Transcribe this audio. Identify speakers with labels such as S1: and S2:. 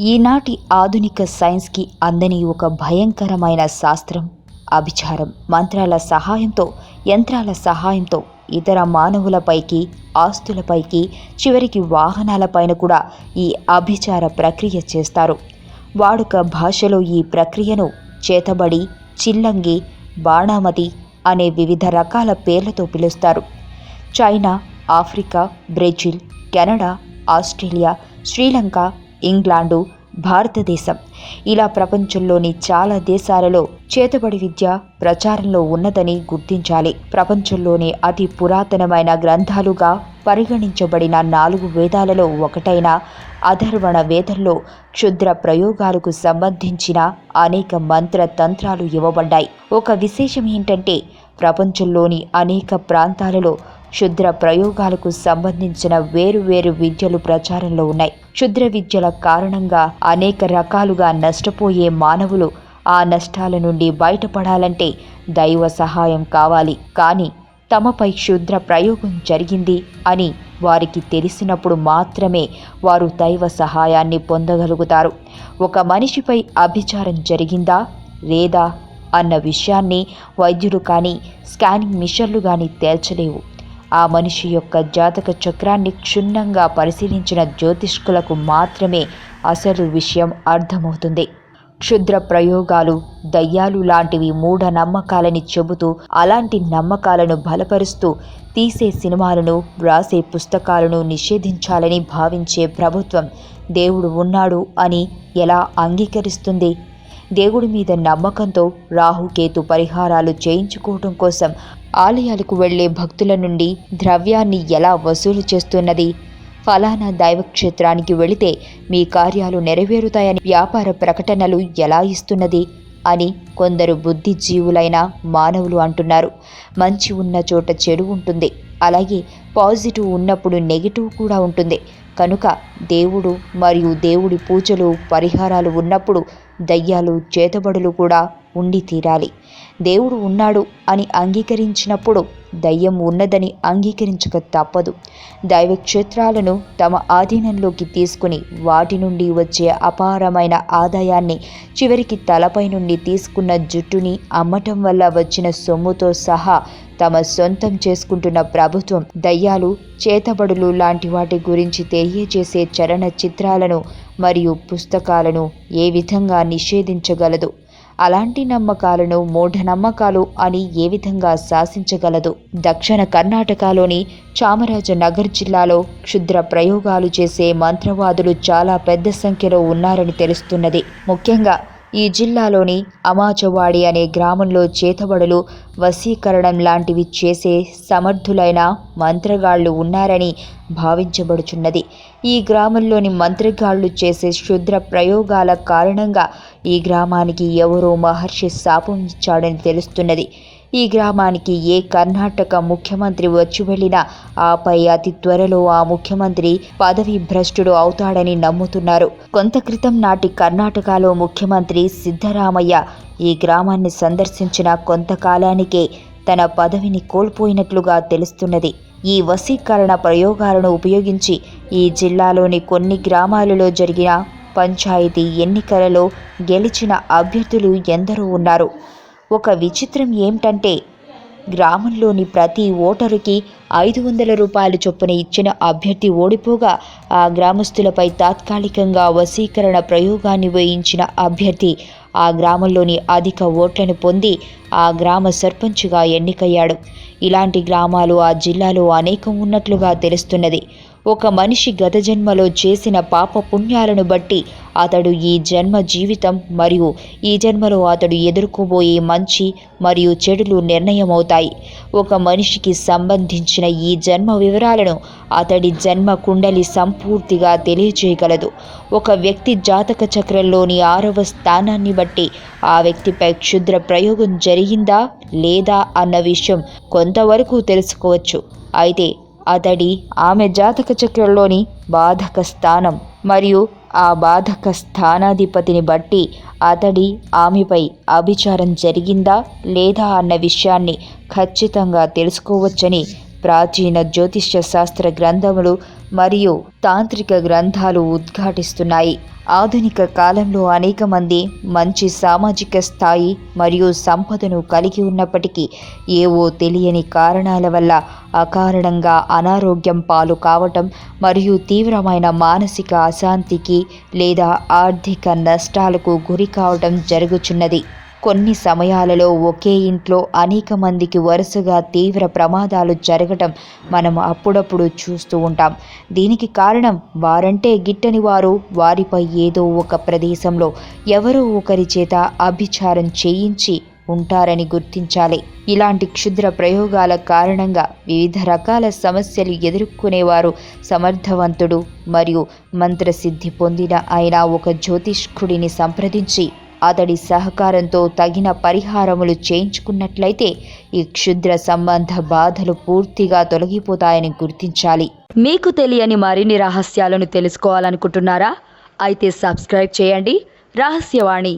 S1: ఈనాటి ఆధునిక సైన్స్కి అందని ఒక భయంకరమైన శాస్త్రం అభిచారం మంత్రాల సహాయంతో యంత్రాల సహాయంతో ఇతర మానవులపైకి ఆస్తులపైకి చివరికి వాహనాలపైన కూడా ఈ అభిచార ప్రక్రియ చేస్తారు. వాడుక భాషలో ఈ ప్రక్రియను చేతబడి చిల్లంగి బాణామతి అనే వివిధ రకాల పేర్లతో పిలుస్తారు. China Africa Brazil Canada Australia Sri Lanka England Bharatadesham. ఇలా ప్రపంచంలోని చాలా దేశాలలో చేతబడి విద్య ప్రచారంలో ఉన్నదని గుర్తించాలి. ప్రపంచంలోని అతి పురాతనమైన గ్రంథాలుగా పరిగణించబడిన నాలుగు వేదాలలో ఒకటైన అధర్వణ వేదంలో క్షుద్ర ప్రయోగాలకు సంబంధించిన అనేక మంత్ర తంత్రాలు ఇవ్వబడ్డాయి. ఒక విశేషం ఏంటంటే ప్రపంచంలోని అనేక ప్రాంతాలలో క్షుద్ర ప్రయోగాలకు సంబంధించిన వేరువేరు విద్యలు ప్రచారంలో ఉన్నాయి. క్షుద్ర విద్యల కారణంగా అనేక రకాలుగా నష్టపోయే మానవులు ఆ నష్టాల నుండి బయటపడాలంటే దైవ సహాయం కావాలి. కానీ తమపై క్షుద్ర ప్రయోగం జరిగింది అని వారికి తెలిసినప్పుడు మాత్రమే వారు దైవ సహాయాన్ని పొందగలుగుతారు. ఒక మనిషిపై అభిచారం జరిగిందా? లేదా? అన్న విషయాన్ని వైద్యులు కానీ స్కానింగ్ మిషన్లు కానీ తేల్చలేవు. ఆ మనిషి యొక్క జాతక చక్రాన్ని క్షుణ్ణంగా పరిశీలించిన జ్యోతిష్కులకు మాత్రమే అసలు విషయం అర్థమవుతుంది. క్షుద్ర ప్రయోగాలు దయ్యాలు లాంటివి మూఢ నమ్మకాలని చెబుతూ అలాంటి నమ్మకాలను బలపరుస్తూ తీసే సినిమాలను వ్రాసే పుస్తకాలను నిషేధించాలని భావించే ప్రభుత్వం దేవుడు ఉన్నాడు అని ఎలా అంగీకరిస్తుంది? దేవుడి మీద నమ్మకంతో రాహుకేతు పరిహారాలు చేయించుకోవటం కోసం ఆలయాలకు వెళ్ళే భక్తుల నుండి ద్రవ్యాన్ని ఎలా వసూలు చేస్తున్నది? ఫలానా దైవక్షేత్రానికి వెళితే మీ కార్యాలు నెరవేరుతాయని వ్యాపార ప్రకటనలు ఎలా ఇస్తున్నది? అని కొందరు బుద్ధిజీవులైన మానవులు అంటున్నారు. మంచి ఉన్న చోట చెడు ఉంటుంది. అలాగే పాజిటివ్ ఉన్నప్పుడు నెగిటివ్ కూడా ఉంటుంది. కనుక దేవుడు మరియు దేవుడి పూజలు పరిహారాలు ఉన్నప్పుడు దయ్యాలు చేతబడులు కూడా ఉండి తీరాలి. దేవుడు ఉన్నాడు అని అంగీకరించినప్పుడు దయ్యం ఉన్నదని అంగీకరించక తప్పదు. దైవక్షేత్రాలను తమ ఆధీనంలోకి తీసుకుని వాటి నుండి వచ్చే అపారమైన ఆదాయాన్ని చివరికి తలపై నుండి తీసుకున్న జుట్టుని అమ్మటం వల్ల వచ్చిన సొమ్ముతో సహా తమ సొంతం చేసుకుంటున్న ప్రభుత్వం దయ్యాలు చేతబడులు లాంటి వాటి గురించి తెలియజేసే చలన చిత్రాలను మరియు పుస్తకాలను ఏ విధంగా నిషేధించగలదు? అలాంటి నమ్మకాలను మూఢనమ్మకాలు అని ఏ విధంగా శాసించగలదు? దక్షిణ కర్ణాటకలోని చామరాజనగర్ జిల్లాలో క్షుద్ర ప్రయోగాలు చేసే మంత్రవాదులు చాలా పెద్ద సంఖ్యలో ఉన్నారని తెలుస్తున్నది. ముఖ్యంగా ఈ జిల్లాలోని అమాచవాడి అనే గ్రామంలో చేతబడులు వశీకరణం లాంటివి చేసే సమర్థులైన మంత్రగాళ్ళు ఉన్నారని భావించబడుచున్నది. ఈ గ్రామంలోని మంత్రగాళ్ళు చేసే క్షుద్ర ప్రయోగాల కారణంగా ఈ గ్రామానికి ఎవరో మహర్షి శాపం ఇచ్చాడని తెలుస్తున్నది. ఈ గ్రామానికి ఏ కర్ణాటక ముఖ్యమంత్రి వచ్చి వెళ్ళినా ఆపై అతి త్వరలో ఆ ముఖ్యమంత్రి పదవి భ్రష్టుడు అవుతాడని నమ్ముతున్నారు. కొంత క్రితం నాటి కర్ణాటకలో ముఖ్యమంత్రి సిద్ధరామయ్య ఈ గ్రామాన్ని సందర్శించిన కొంతకాలానికే తన పదవిని కోల్పోయినట్లుగా తెలుస్తున్నది. ఈ వశీకరణ ప్రయోగాలను ఉపయోగించి ఈ జిల్లాలోని కొన్ని గ్రామాలలో జరిగిన పంచాయతీ ఎన్నికలలో గెలిచిన అభ్యర్థులు ఎందరో ఉన్నారు. ఒక విచిత్రం ఏమిటంటే గ్రామంలోని ప్రతి ఓటరుకి ఐదు వందల రూపాయలు చొప్పున ఇచ్చిన అభ్యర్థి ఓడిపోగా ఆ గ్రామస్తులపై తాత్కాలికంగా వశీకరణ ప్రయోగాన్ని వేయించిన అభ్యర్థి ఆ గ్రామంలోని అధిక ఓట్లను పొంది ఆ గ్రామ సర్పంచ్గా ఎన్నికయ్యాడు. ఇలాంటి గ్రామాలు ఆ జిల్లాలో అనేకం ఉన్నట్లుగా తెలుస్తున్నది. ఒక మనిషి గత జన్మలో చేసిన పాప పుణ్యాలను బట్టి అతడు ఈ జన్మ జీవితం మరియు ఈ జన్మలో అతడు ఎదుర్కోబోయే మంచి మరియు చెడులు నిర్ణయమవుతాయి. ఒక మనిషికి సంబంధించిన ఈ జన్మ వివరాలను అతడి జన్మ కుండలి సంపూర్తిగా తెలియజేయగలదు ఒక వ్యక్తి జాతక చక్రంలోని ఆరవ స్థానాన్ని బట్టి ఆ వ్యక్తిపై క్షుద్ర ప్రయోగం జరిగిందా లేదా అన్న విషయం కొంతవరకు తెలుసుకోవచ్చు. అయితే అతడి ఆమె జాతక చక్రంలోని బాధక స్థానం మరియు ఆ బాధక స్థానాధిపతిని బట్టి అతడి ఆమెపై అభిచారం జరిగిందా లేదా అన్న విషయాన్ని ఖచ్చితంగా తెలుసుకోవచ్చని ప్రాచీన జ్యోతిష్య శాస్త్ర గ్రంథములు మరియు తాంత్రిక గ్రంథాలు ఉద్ఘాటిస్తున్నాయి. ఆధునిక కాలంలో అనేక మంది మంచి సామాజిక స్థాయి మరియు సంపదను కలిగి ఉన్నప్పటికీ ఏవో తెలియని కారణాల వల్ల అకారణంగా అనారోగ్యం పాలు కావటం మరియు తీవ్రమైన మానసిక అశాంతికి లేదా ఆర్థిక నష్టాలకు గురి కావటం జరుగుచున్నది. కొన్ని సమయాలలో ఒకే ఇంట్లో అనేక మందికి వరుసగా తీవ్ర ప్రమాదాలు జరగటం మనం అప్పుడప్పుడు చూస్తూ ఉంటాం. దీనికి కారణం వారంటే గిట్టని వారు వారిపై ఏదో ఒక ప్రదేశంలో ఎవరో ఒకరి చేత అభిచారం చేయించి ఉంటారని గుర్తించాలి. ఇలాంటి క్షుద్ర ప్రయోగాల కారణంగా వివిధ రకాల సమస్యలు ఎదుర్కొనేవారు సమర్థవంతుడు మరియు మంత్రసిద్ధి పొందిన అయిన ఒక జ్యోతిష్కుడిని సంప్రదించి అతడి సహకారంతో తగిన పరిహారములు చేయించుకున్నట్లయితే ఈ క్షుద్ర సంబంధ బాధలు పూర్తిగా తొలగిపోతాయని గుర్తించాలి.
S2: మీకు తెలియని మరిన్ని రహస్యాలను తెలుసుకోవాలనుకుంటున్నారా? అయితే సబ్స్క్రైబ్ చేయండి. రహస్యవాణి.